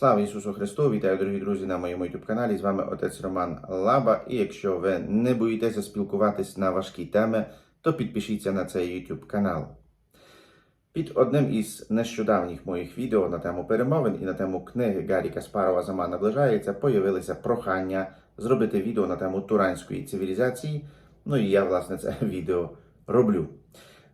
Слава Ісусу Христу! Вітаю, дорогі друзі, на моєму youtube каналі. З вами отець Роман Лаба. І якщо ви не боїтеся спілкуватись на важкі теми, то підпишіться на цей YouTube канал. Під одним із нещодавніх моїх відео на тему перемовин і на тему книги Гаррі Каспарова Зима наближається, появилися прохання зробити відео на тему туранської цивілізації. Ну і я, власне, це відео роблю.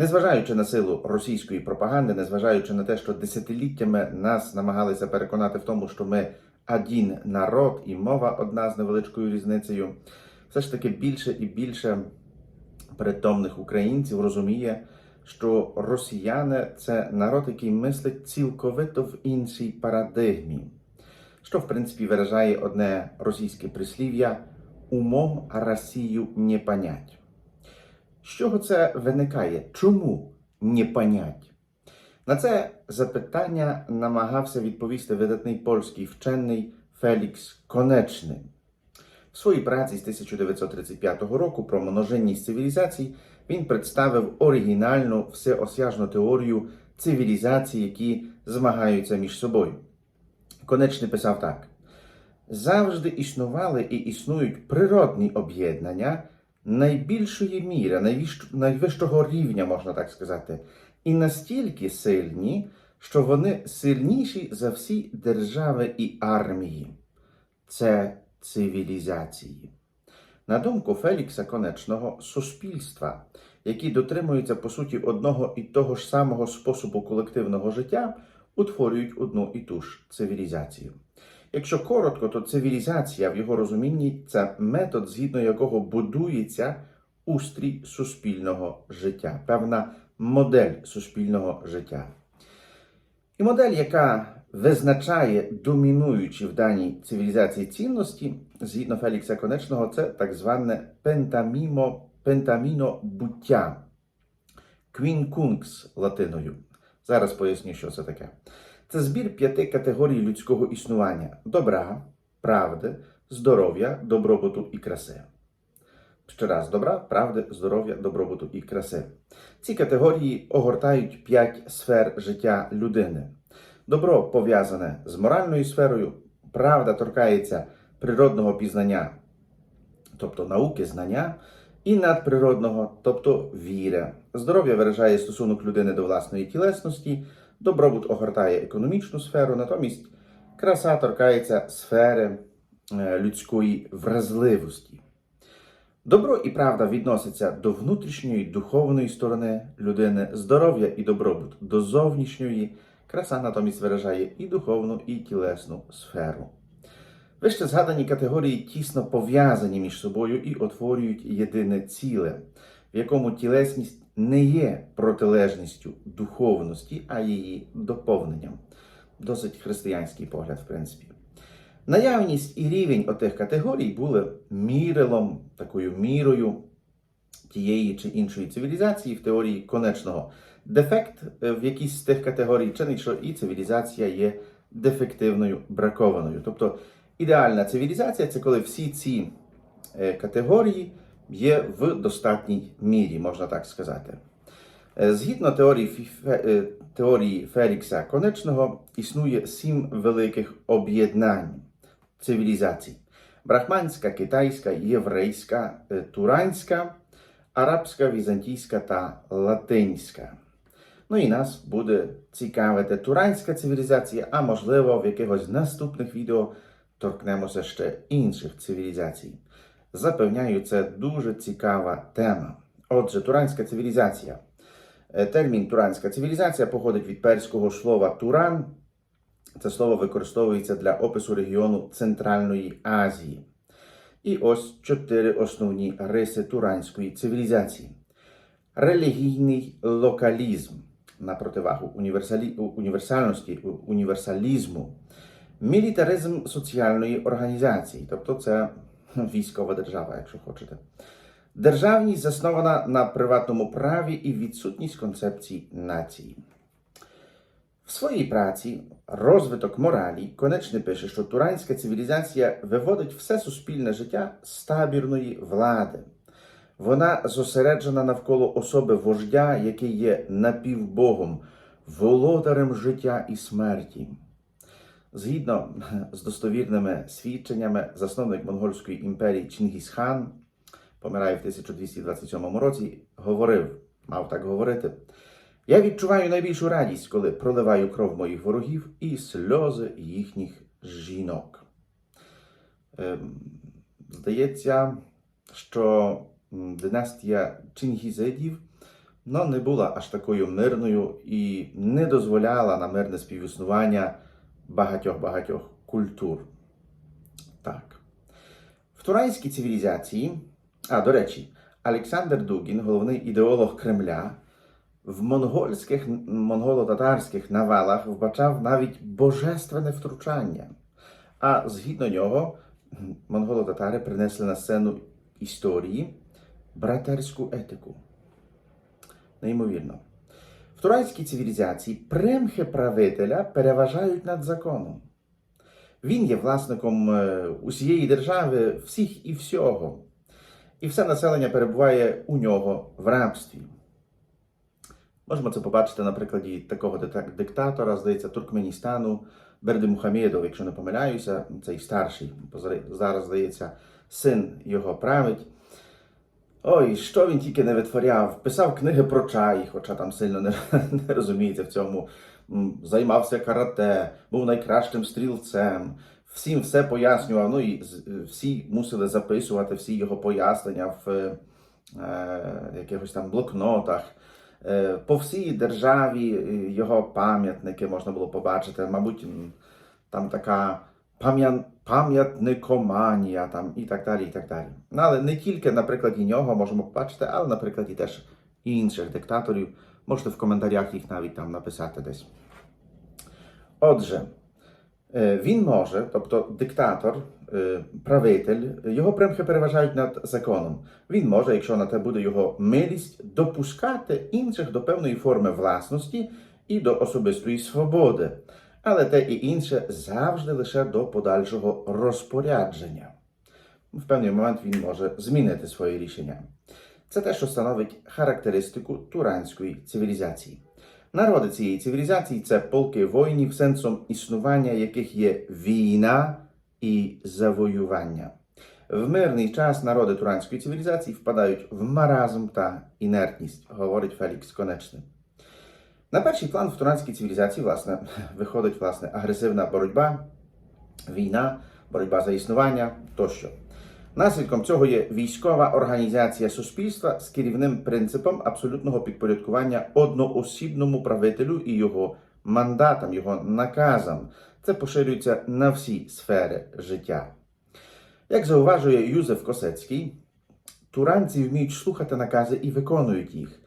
Незважаючи на силу російської пропаганди, незважаючи на те, що десятиліттями нас намагалися переконати в тому, що ми один народ і мова одна з невеличкою різницею, все ж таки більше і більше притомних українців розуміє, що росіяни це народ, який мислить цілковито в іншій парадигмі, що в принципі виражає одне російське прислів'я умом Росію не понять. З чого це виникає? Чому не понять? На це запитання намагався відповісти видатний польський вчений Фелікс Конечний. В своїй праці з 1935 року про множинність цивілізацій він представив оригінальну всеосяжну теорію цивілізацій, які змагаються між собою. Конечний писав так: завжди існували і існують природні об'єднання найбільшої міри, найвищого рівня, можна так сказати, і настільки сильні, що вони сильніші за всі держави і армії. Це цивілізації. На думку Фелікса Конечного, суспільства, які дотримуються по суті одного і того ж самого способу колективного життя, утворюють одну і ту ж цивілізацію. Якщо коротко, то цивілізація в його розумінні це метод, згідно якого будується устрій суспільного життя, певна модель суспільного життя. І модель, яка визначає домінуючі в даній цивілізації цінності, згідно Фелікса Конечного, це так зване пентамімо, пентаміно буття. Квінкункс латиною. Зараз поясню, що це таке. Це збір п'яти категорій людського існування: добра, правди, здоров'я, добробуту і краси. Ще раз, добра, правди, здоров'я, добробуту і краси. Ці категорії огортають п'ять сфер життя людини. Добро пов'язане з моральною сферою, правда торкається природного пізнання, тобто науки, знання, і надприродного, тобто віри. Здоров'я виражає стосунок людини до власної тілесності, добробут огортає економічну сферу, натомість краса торкається сфери е, людської вразливості. Добро і правда відносяться до внутрішньої духовної сторони людини, здоров'я і добробут до зовнішньої, краса натомість виражає і духовну, і тілесну сферу. Вище згадані категорії тісно пов'язані між собою і утворюють єдине ціле, в якому тілесність не є протилежністю духовності, а її доповненням. Досить християнський погляд, в принципі. Наявність і рівень отих категорій були мірилом, такою мірою тієї чи іншої цивілізації в теорії конечного. Дефект е, в якійсь з тих категорій чинить, що і цивілізація є дефективною, бракованою. Тобто ідеальна цивілізація це коли всі ці е, категорії є в достатній мірі, можна так сказати. Е, Згідно теорії, е, теорії Фелікса Конечного, існує сім великих об'єднань цивілізацій: брахманська, китайська, єврейська, е, туранська, арабська, візантійська та латинська. Ну і нас буде цікавити туранська цивілізація, а можливо, в якихось наступних відео торкнемося ще інших цивілізацій. Запевняю, це дуже цікава тема. Отже, туранська цивілізація. Е, Термін туранська цивілізація походить від перського слова туран. Це слово використовується для опису регіону Центральної Азії. І ось чотири основні риси туранської цивілізації: релігійний локалізм на противагу універсалі... універсальності, універсалізму, мілітаризм соціальної організації, тобто це військова держава, якщо хочете. Державність заснована на приватному праві і відсутність концепції нації. В своїй праці розвиток моралі конечне пише, що туранська цивілізація виводить все суспільне життя з табірної влади. Вона зосереджена навколо особи вождя, який є напівбогом, володарем життя і смерті. Згідно з достовірними свідченнями, засновник монгольської імперії Чингісхан помирає в 1227 році, говорив, мав так говорити. Я відчуваю найбільшу радість, коли проливаю кров моїх ворогів і сльози їхніх жінок. Ем, здається, що династія Чингізидів ну, не була аж такою мирною і не дозволяла на мирне співіснування багатьох-багатьох культур. Так. В туранській цивілізації, а до речі, Олександр Дугін, головний ідеолог Кремля, в монгольських монголо-татарських навалах вбачав навіть божественне втручання. А згідно нього, монголо-татари принесли на сцену історії братерську етику. Неймовірно. В цивілізації примхи правителя переважають над законом. Він є власником е, усієї держави, всіх і всього. І все населення перебуває у нього в рабстві. Можемо це побачити на прикладі такого диктатора, здається, Туркменістану, Берди Мухамєдов, якщо не помиляюся, цей старший, зараз, здається, син його править. Ой, що він тільки не витворяв, писав книги про чай, хоча там сильно не, не розуміється в цьому. Займався карате, був найкращим стрілцем, всім все пояснював. Ну і всі мусили записувати всі його пояснення в е, е, якихось там блокнотах. Е, По всій державі е, його пам'ятники можна було побачити. Мабуть, там така пам'ят- пам'ятникоманія там і так далі. і так далі. Ну, але не тільки на прикладі нього можемо побачити, але на прикладі теж інших диктаторів. Можете в коментарях їх навіть там написати десь. Отже, е, він може, тобто диктатор, е, правитель, його примхи переважають над законом. Він може, якщо на те буде його милість, допускати інших до певної форми власності і до особистої свободи. Але те і інше завжди лише до подальшого розпорядження. В певний момент він може змінити своє рішення. Це те, що становить характеристику туранської цивілізації. Народи цієї цивілізації це полки воїнів, сенсом існування яких є війна і завоювання. В мирний час народи туранської цивілізації впадають в маразм та інертність, говорить Фелікс Конечний. На перший план в туранській цивілізації власне, виходить власне, агресивна боротьба, війна, боротьба за існування тощо. Наслідком цього є військова організація суспільства з керівним принципом абсолютного підпорядкування одноосібному правителю і його мандатам, його наказам. Це поширюється на всі сфери життя. Як зауважує Юзеф Косецький, туранці вміють слухати накази і виконують їх,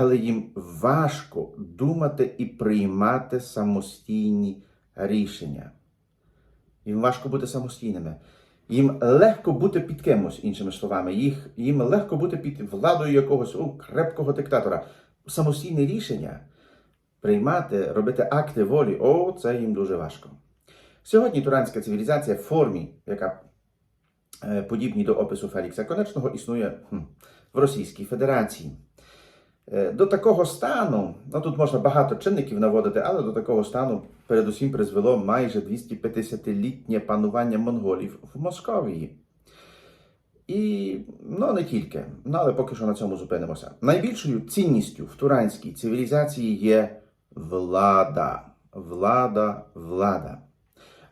але їм важко думати і приймати самостійні рішення. Їм важко бути самостійними. Їм легко бути під кимось, іншими словами. Їх, їм легко бути під владою якогось крепкого диктатора. Самостійне рішення приймати, робити акти волі, о, це їм дуже важко. Сьогодні туранська цивілізація в формі, яка е, подібній до опису Фелікса Конечного, існує хм, в Російській Федерації. Е, До такого стану, ну тут можна багато чинників наводити, але до такого стану передусім призвело майже 250-літнє панування монголів в Московії. І ну не тільки, ну але поки що на цьому зупинимося. Найбільшою цінністю в туранській цивілізації є влада. Влада, влада.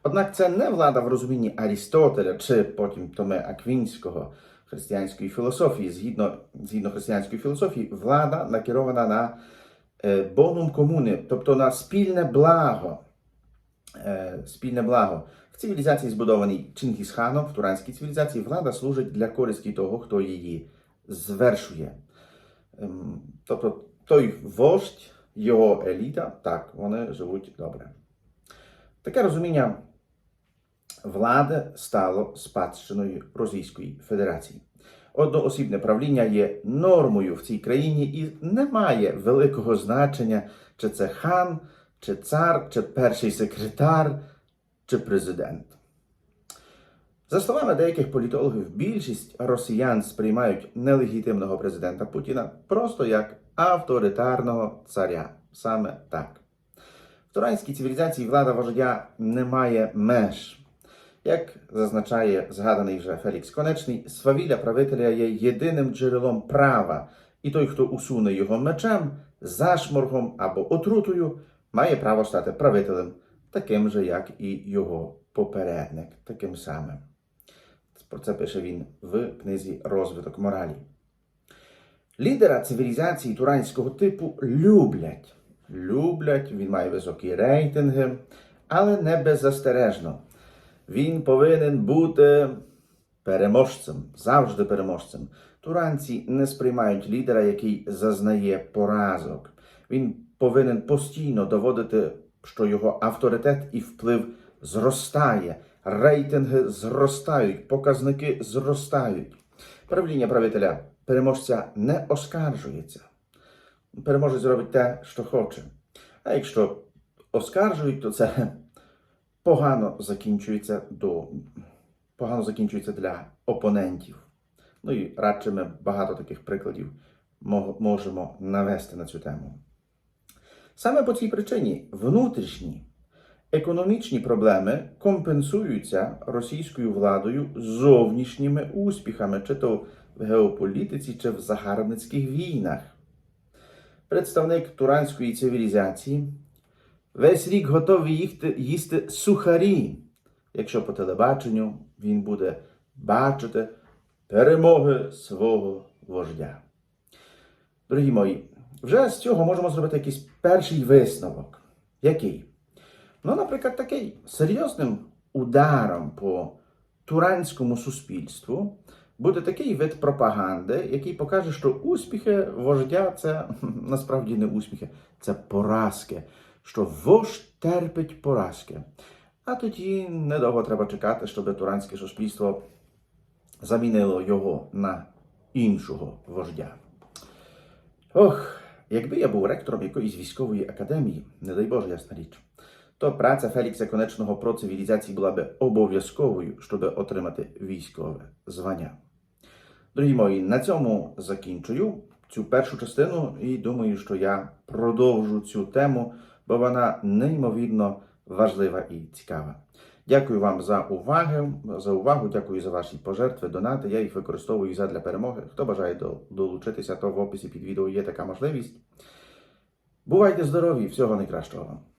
Однак це не влада в розумінні Арістотеля чи потім Томе Аквінського християнської філософії. Згідно, згідно християнської філософії, влада накерована на е, бонум комуни, тобто на спільне благо. Е, спільне благо. В цивілізації, збудованій Чингісханом, в туранській цивілізації, влада служить для користі того, хто її звершує. Ем, Тобто той вождь, його еліта, так, вони живуть добре. Таке розуміння влади стало спадщиною Російської Федерації. Одноосібне правління є нормою в цій країні і не має великого значення, чи це хан, чи цар, чи перший секретар, чи президент. За словами деяких політологів, більшість росіян сприймають нелегітимного президента Путіна просто як авторитарного царя. Саме так. В туранській цивілізації влада вождя не має меж. Як зазначає згаданий вже Фелікс Конечний, свавілля правителя є єдиним джерелом права, і той, хто усуне його мечем, зашморгом або отрутою, має право стати правителем, таким же, як і його попередник, таким самим. Про це пише він в книзі Розвиток моралі. Лідера цивілізації туранського типу люблять. Люблять, він має високі рейтинги, але не беззастережно. Він повинен бути переможцем, завжди переможцем. Туранці не сприймають лідера, який зазнає поразок. Він повинен постійно доводити, що його авторитет і вплив зростає, рейтинги зростають, показники зростають. Правління правителя переможця не оскаржується. Переможець робить те, що хоче. А якщо оскаржують, то це погано закінчується до погано закінчується для опонентів. Ну і радше ми багато таких прикладів можемо навести на цю тему. Саме по цій причині внутрішні економічні проблеми компенсуються російською владою зовнішніми успіхами, чи то в геополітиці, чи в загарбницьких війнах. Представник туранської цивілізації весь рік готовий їсти, їсти сухарі, якщо по телебаченню він буде бачити перемоги свого вождя. Дорогі мої, вже з цього можемо зробити якийсь перший висновок. Який? Ну, наприклад, такий серйозним ударом по туранському суспільству буде такий вид пропаганди, який покаже, що успіхи вождя це насправді не успіхи, це поразки, що вождь терпить поразки. А тоді недовго треба чекати, щоб туранське суспільство замінило його на іншого вождя. Ох, якби я був ректором якоїсь військової академії, не дай Боже, ясна річ, то праця Фелікса Конечного про цивілізації була би обов'язковою, щоб отримати військове звання. Дорогі мої, на цьому закінчую цю першу частину і думаю, що я продовжу цю тему, бо вона неймовірно важлива і цікава. Дякую вам за увагу, за увагу, дякую за ваші пожертви, донати. Я їх використовую задля перемоги. Хто бажає долучитися, то в описі під відео є така можливість. Бувайте здорові, всього найкращого вам!